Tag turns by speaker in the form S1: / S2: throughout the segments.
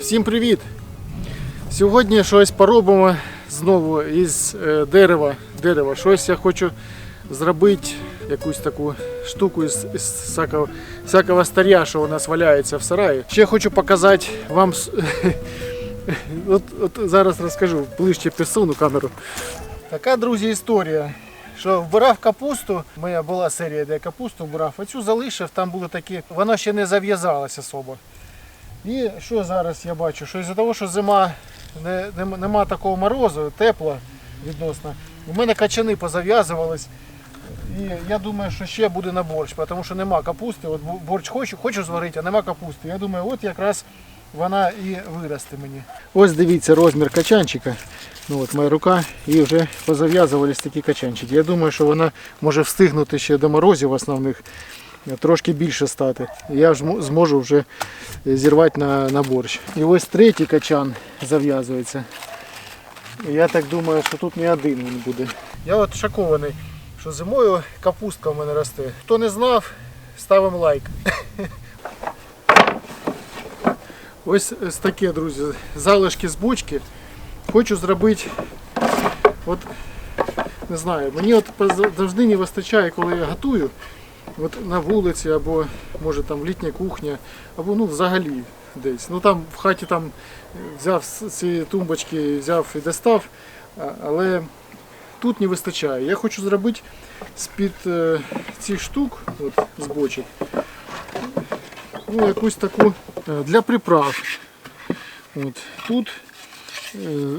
S1: Всім привіт! Сьогодні щось поробимо знову із е, дерева. дерева. Щось я хочу зробити, якусь таку штуку із, із всякого, всякого старя, що у нас валяється в сараї. Ще хочу показати вам. От, от зараз розкажу ближче підсуну камеру. Така, друзі, історія. Що вбирав капусту, моя була серія, де я капусту вбирав, а цю залишив, там були такі, вона ще не зав'язалася особо. І що зараз я бачу? Що із-за того, що зима не, нема, нема такого морозу, тепло відносно, у мене качани позав'язувались. І я думаю, що ще буде на борщ, тому що нема капусти. От борщ хочу, хочу зварити, а нема капусти. Я думаю, от якраз вона і виросте мені. Ось дивіться розмір качанчика. Ну от моя рука і вже позав'язувались такі качанчики. Я думаю, що вона може встигнути ще до морозів основних трошки більше стати. Я ж зможу вже зірвати на, на борщ. І ось третій качан зав'язується. Я так думаю, що тут не один він буде. Я от шокований, що зимою капустка в мене росте. Хто не знав, ставимо лайк. Ось ось таке, друзі, залишки з бочки. Хочу зробити, от не знаю, мені от завжди не вистачає, коли я готую. От на вулиці, або може там літня кухня, або ну взагалі десь. Ну там в хаті там взяв ці тумбочки, взяв і достав, але тут не вистачає. Я хочу зробити з-під е, цих штук, от, з бочок, ну, якусь таку е, для приправ. От, тут,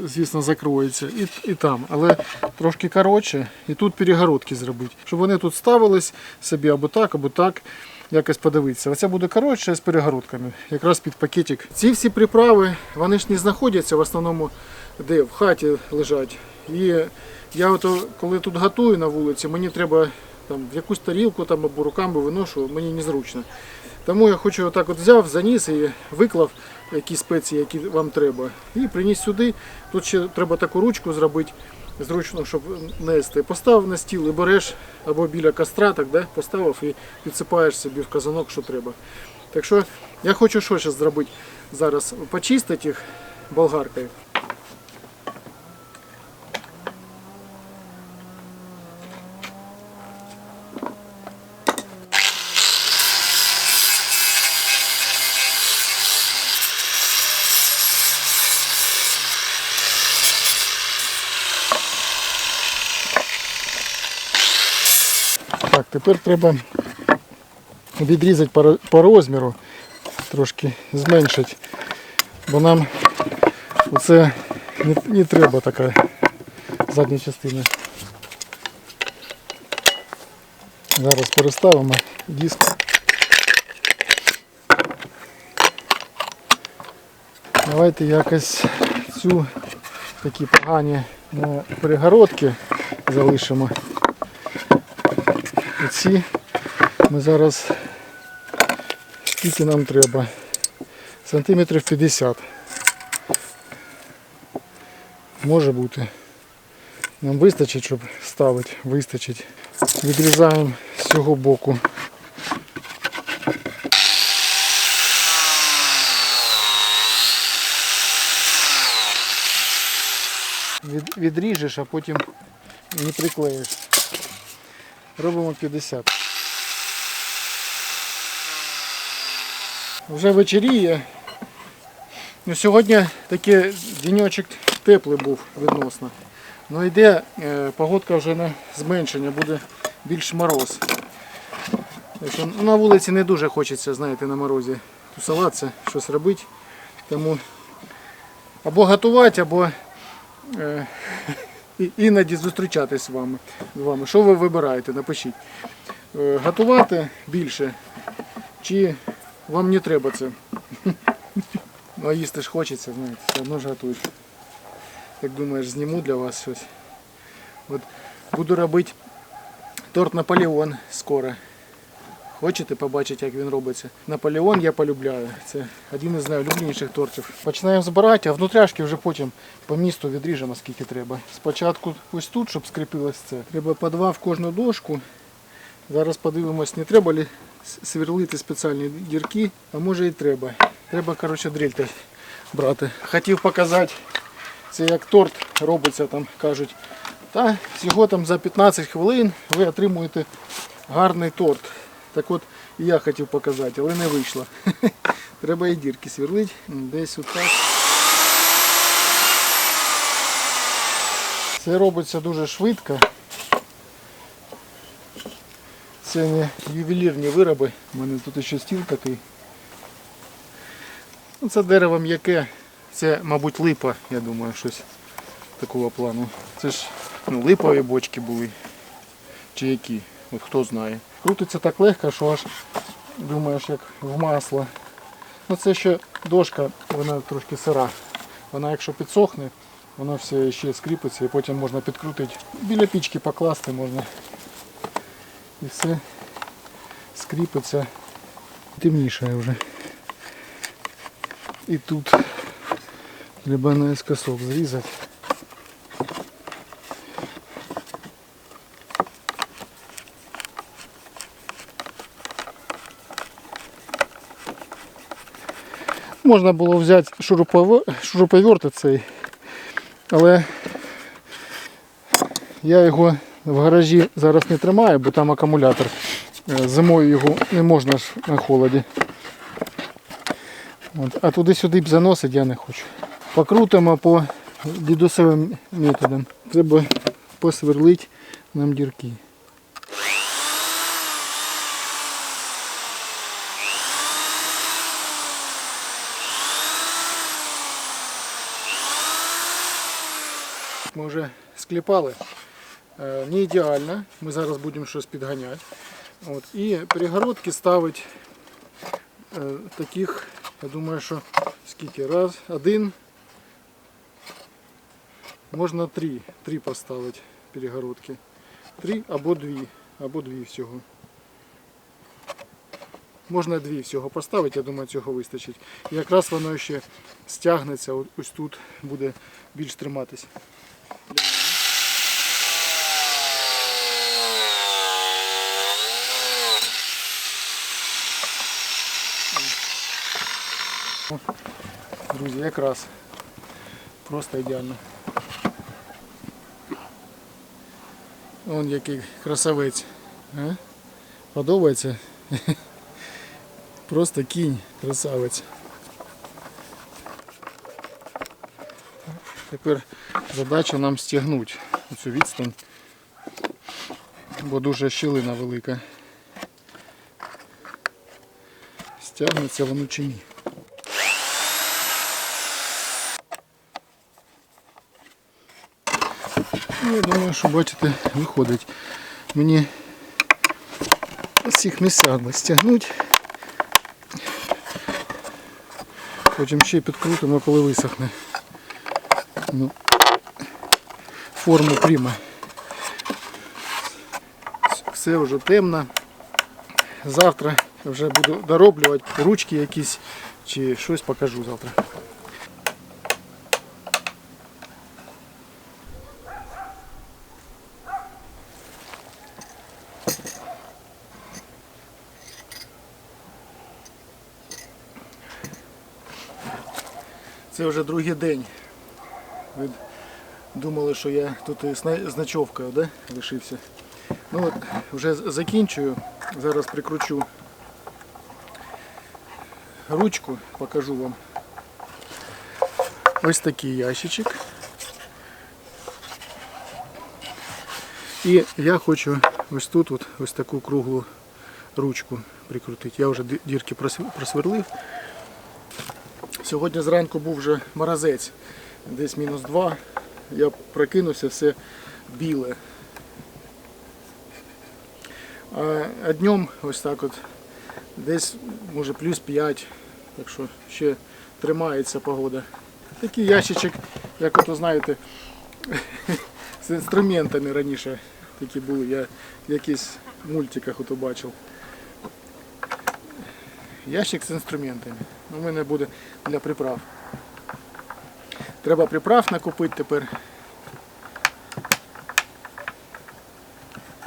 S1: звісно, закроється і, і там, але трошки коротше, і тут перегородки зробити, щоб вони тут ставились собі або так, або так. Якось подивитися. Оця буде коротше з перегородками, якраз під пакетик. Ці всі приправи, вони ж не знаходяться в основному де в хаті лежать. І я ото, коли тут готую на вулиці, мені треба там, в якусь тарілку там, або руками виношу, мені незручно. Тому я хочу отак от взяв, заніс і виклав які спеції, які вам треба. І приніс сюди. Тут ще треба таку ручку зробити, зручно, щоб нести. Поставив на стіл і береш або біля костра, так, да, поставив і підсипаєш собі в казанок, що треба. Так що я хочу що зараз зробити зараз? Почистити їх болгаркою. Тепер треба відрізати по, розміру, трошки зменшити, бо нам оце не, не треба така задня частина. Зараз переставимо диск. Давайте якось цю такі погані е, перегородки залишимо. Оці ми зараз скільки нам треба? Сантиметрів 50. Може бути. Нам вистачить, щоб ставити, вистачить. Відрізаємо з цього боку. Від, відріжеш, а потім не приклеїш. Робимо 50. Вже вечеріє. Ну, сьогодні такий денечок теплий був відносно. Ну йде е, погодка вже на зменшення, буде більш мороз. Що на вулиці не дуже хочеться, знаєте, на морозі тусуватися, щось робити. Тому або готувати, або е, іноді зустрічатись з вами. з вами. Що ви вибираєте? Напишіть. Е, Готувати більше, чи вам не треба це? Ну, а їсти ж хочеться, знаєте, все одно ж готуєш. Як думаєш, зніму для вас щось. От буду робити торт Наполеон скоро. Хочете побачити, як він робиться? Наполеон я полюбляю. Це один із найулюбленіших тортів. Починаємо збирати, а внутряшки вже потім по місту відріжемо скільки треба. Спочатку ось тут, щоб скріпилось це. Треба по два в кожну дошку. Зараз подивимось, не треба ли сверлити спеціальні дірки, а може і треба. Треба, коротше, дрель брати. Хотів показати, це як торт робиться, там кажуть. Та всього там за 15 хвилин ви отримуєте гарний торт. Так от я хотів показати, але не вийшло. Треба і дірки сверлити. Десь отак. Це робиться дуже швидко. Це не ювелірні вироби. У мене тут ще стіл такий. Ну, Це дерево м'яке. Це, мабуть, липа, я думаю, щось такого плану. Це ж ну, липові бочки були. Чи які, от хто знає. Крутиться так легко, що аж думаєш як в масло. Ну це ще дошка, вона трошки сира. Вона якщо підсохне, вона все ще скріпиться і потім можна підкрутити. Біля пічки покласти можна. І все скріпиться. Темніше вже. І тут треба наискосок зрізати. Можна було взяти шуруповер- шуруповерт цей, але я його в гаражі зараз не тримаю, бо там акумулятор. Е, Зимою його не можна ж на холоді. От, а туди-сюди б заносить я не хочу. Покрутимо по дідусовим методам. Треба посверлити нам дірки. Ми вже склепали. Е, Не ідеально. Ми зараз будемо щось підганяти. От. І перегородки ставить е, таких, я думаю, що скільки? Раз, один. Можна три. Три поставити перегородки. Три або дві. Або дві всього. Можна дві всього поставити, я думаю, цього вистачить. І якраз воно ще стягнеться, ось тут буде більш триматись. Друзі, якраз просто ідеально. Вон який красавець. А? Подобається? Просто кінь, красавець. Тепер задача нам стягнути цю відстань, бо дуже щілина велика. Стягнеться воно чи ні. Ну, я думаю, що бачите, виходить. Мені з цих місцях би стягнути. Потім ще підкрутимо, коли висохне. Ну, форму прямо. Все вже темно. Завтра вже буду дороблювати ручки якісь чи щось покажу завтра. Це вже другий день. Ви думали, що я тут із зна- з ночовкою да, лишився. Ну от, вже закінчую. Зараз прикручу ручку, покажу вам. Ось такий ящичок. І я хочу ось тут от, ось таку круглу ручку прикрутити. Я вже дірки просверлив. Сьогодні зранку був вже морозець, десь мінус 2. Я прокинувся, все біле. А, днем ось так от десь може плюс 5, так що ще тримається погода. Такий ящичок, як от ви знаєте, з інструментами раніше такі були. Я в якихось мультиках ото бачив. Ящик з інструментами. У мене буде для приправ. Треба приправ накупити тепер.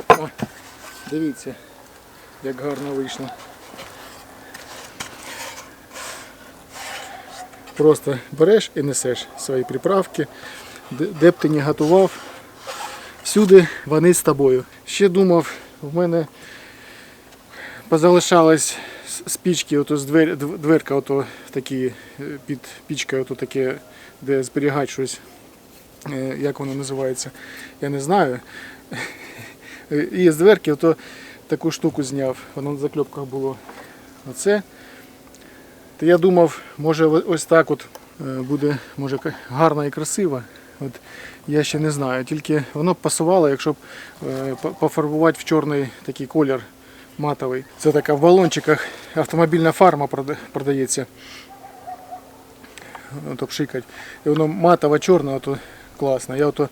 S1: О, дивіться, як гарно вийшло. Просто береш і несеш свої приправки, де, б ти не готував, всюди вони з тобою. Ще думав, в мене позалишалась с- спічки, ото з двер, дверка, ото такі е, під пічкою, ото таке, де зберігати щось. Е, Як воно називається, я не знаю. І з дверки ото таку штуку зняв. Воно на закльопках було. Оце. То я думав, може ось так от е, буде може гарно і красиво. От я ще не знаю. Тільки воно б пасувало, якщо б е, пофарбувати в чорний такий колір матовий. Це така в балончиках автомобільна фарма продається. Ото пшикать. І воно матово чорне, ото класно. Я ото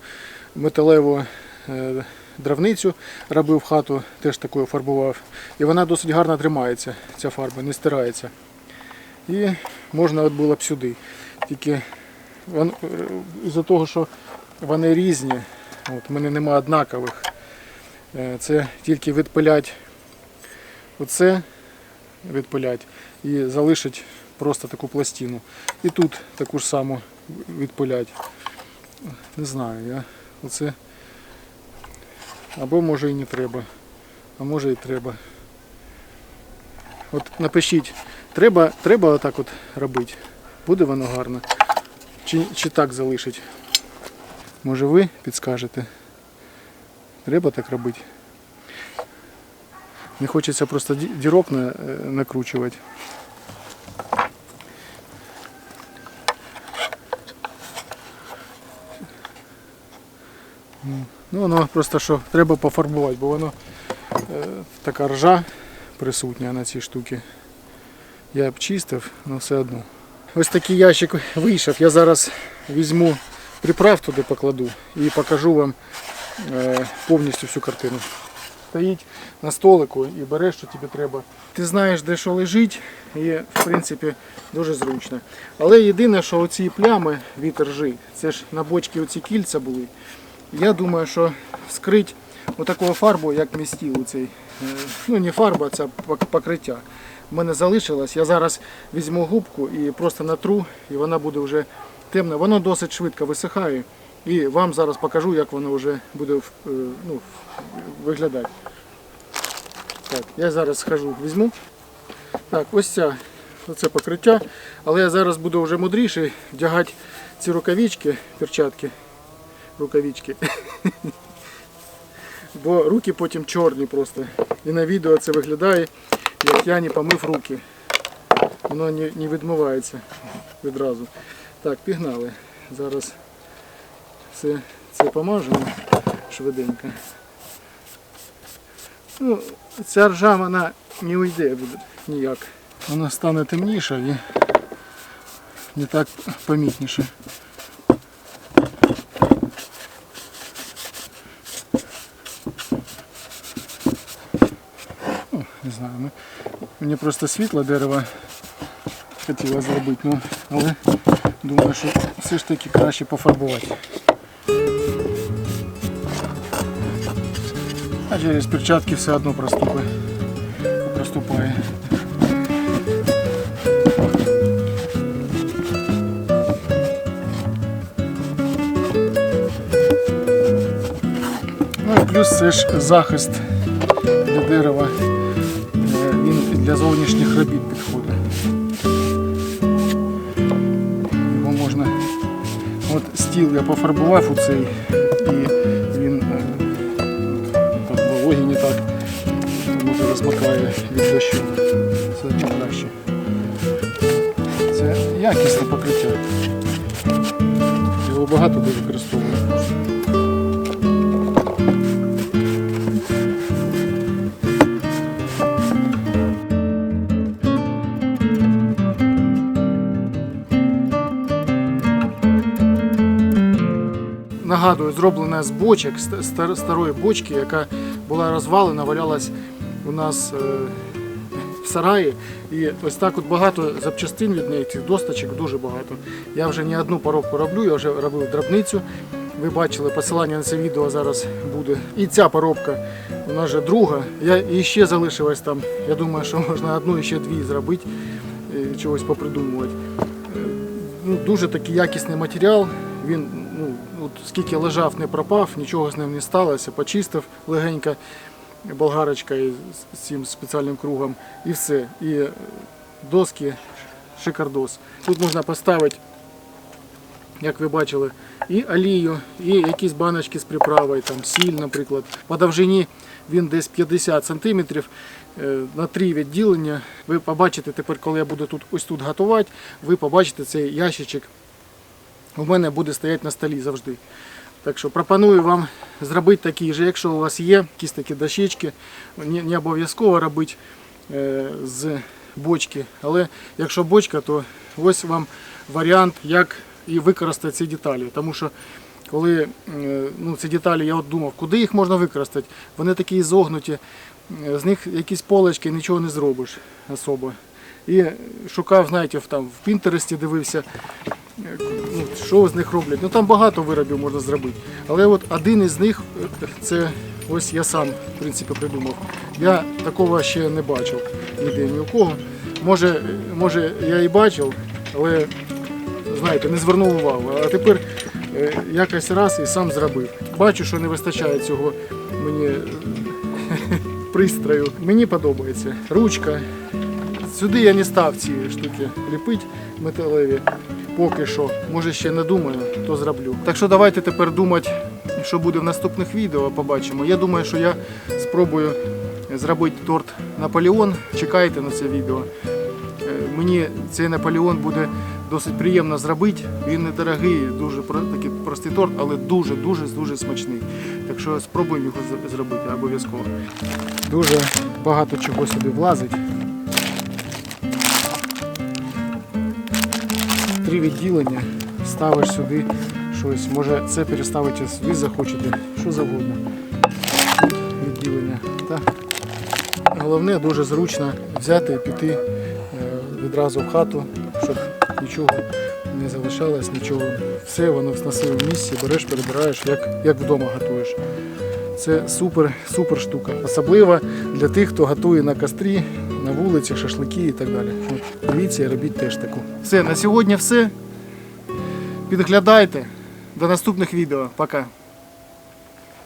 S1: металеву е, дравницю робив хату, теж такою фарбував. І вона досить гарно тримається, ця фарба, не стирається. І можна от було б сюди. Тільки е, із-за того, що вони різні, от, в мене нема однакових. Е, Це тільки відпилять оце, відпилять і залишить просто таку пластину. І тут таку ж саму відпилять. Не знаю, я оце. Або може і не треба, а може і треба. От напишіть, треба, треба отак от робити. Буде воно гарно? Чи, чи так залишить? Може ви підскажете? Треба так робити? Не хочеться просто дірок е, накручувати. Ну, воно просто що треба пофарбувати, бо воно е, така ржа присутня на цій штуці. Я б чистив, але все одно. Ось такий ящик вийшов. Я зараз візьму приправ туди покладу і покажу вам е, повністю всю картину. Стоїть на столику і береш, що тобі треба. Ти знаєш, де що лежить, і в принципі дуже зручно. Але єдине, що оці плями від ржи, це ж на бочці оці кільця були. Я думаю, що скрить отакою фарбою, як містіл цей. Ну не фарба, це покриття. У мене залишилось. Я зараз візьму губку і просто натру, і вона буде вже темна. Воно досить швидко висихає. І вам зараз покажу, як воно вже буде е, ну, виглядати. Так, я зараз схожу, візьму. Так, ось ця, оце покриття. Але я зараз буду вже мудріший вдягати ці рукавички, перчатки рукавички. Бо руки потім чорні просто. І на відео це виглядає, як я не помив руки. Воно не відмивається відразу. Так, пігнали. Зараз все це помажемо швиденько. Ну, ця ржа вона не уйде ніяк. Вона стане темніша і не так помітніше. Ну, не знаю, ну, мені просто світле дерево хотіла зробити, ну, але думаю, що все ж таки краще пофарбувати. А через перчатки все одно проступи, проступає. Ну і плюс це ж захист для дерева. Е, Він для зовнішніх робіт підходить. Його можна. От стіл я пофарбував у цей якісне покриття. Його багато де використовують. Нагадую, зроблена з бочок, старої бочки, яка була розвалена, валялась у нас е, в сараї. І ось так от багато запчастин від неї, цих досточок дуже багато. Я вже не одну поробку роблю, я вже робив драбницю. Ви бачили, посилання на це відео зараз буде. І ця поробка, вона вже друга. Я і ще залишилась там. Я думаю, що можна одну і ще дві зробити, і чогось попридумувати. Е, дуже такий якісний матеріал. Він ну, от скільки лежав, не пропав, нічого з ним не сталося. Почистив легенько болгарочкою з цим спеціальним кругом і все. І е, доски шикардос. Тут можна поставити, як ви бачили, і олію, і якісь баночки з приправою, там сіль, наприклад. По довжині він десь 50 см на три відділення. Ви побачите тепер, коли я буду тут ось тут готувати, ви побачите цей ящичок. У мене буде стояти на столі завжди. Так що пропоную вам зробити такий же, якщо у вас є якісь такі дощечки, не, обов'язково робити е, з бочки. Але якщо бочка, то ось вам варіант, як і використати ці деталі. Тому що коли е, ну, ці деталі, я от думав, куди їх можна використати, вони такі зогнуті, е, з них якісь полочки, нічого не зробиш особо. І шукав, знаєте, там в Пінтересті дивився, ну, що з них роблять. Ну там багато виробів можна зробити. Але от один із них це ось я сам в принципі придумав. Я такого ще не бачив ніде ні у кого. Може, може я і бачив, але знаєте, не звернув увагу. А тепер е, якось раз і сам зробив. Бачу, що не вистачає цього мені пристрою. Мені подобається. Ручка. Сюди я не став ці штуки ліпити металеві. Поки що. Може ще не думаю, то зроблю. Так що давайте тепер думати, що буде в наступних відео, побачимо. Я думаю, що я спробую зробити торт Наполеон. Чекайте на це відео. Е, Мені цей Наполеон буде досить приємно зробити. Він недорогий, дуже такий простий торт, але дуже, дуже, дуже смачний. Так що спробуємо його зробити обов'язково. Дуже багато чого сюди влазить. Три відділення. Ставиш сюди щось. Може це переставити ви захочете, що завгодно. Тут відділення. Та Головне дуже зручно взяти і піти е, відразу в хату, щоб нічого не залишалось, нічого. Все воно на своєму місці, береш, перебираєш, як, як вдома готуєш. Це супер, супер штука. Особливо для тих, хто готує на кострі, на вулиці, шашлики і так далі. Дивіться робіть теж таку. Все, на сьогодні все. Підглядайте. До наступних відео. Пока.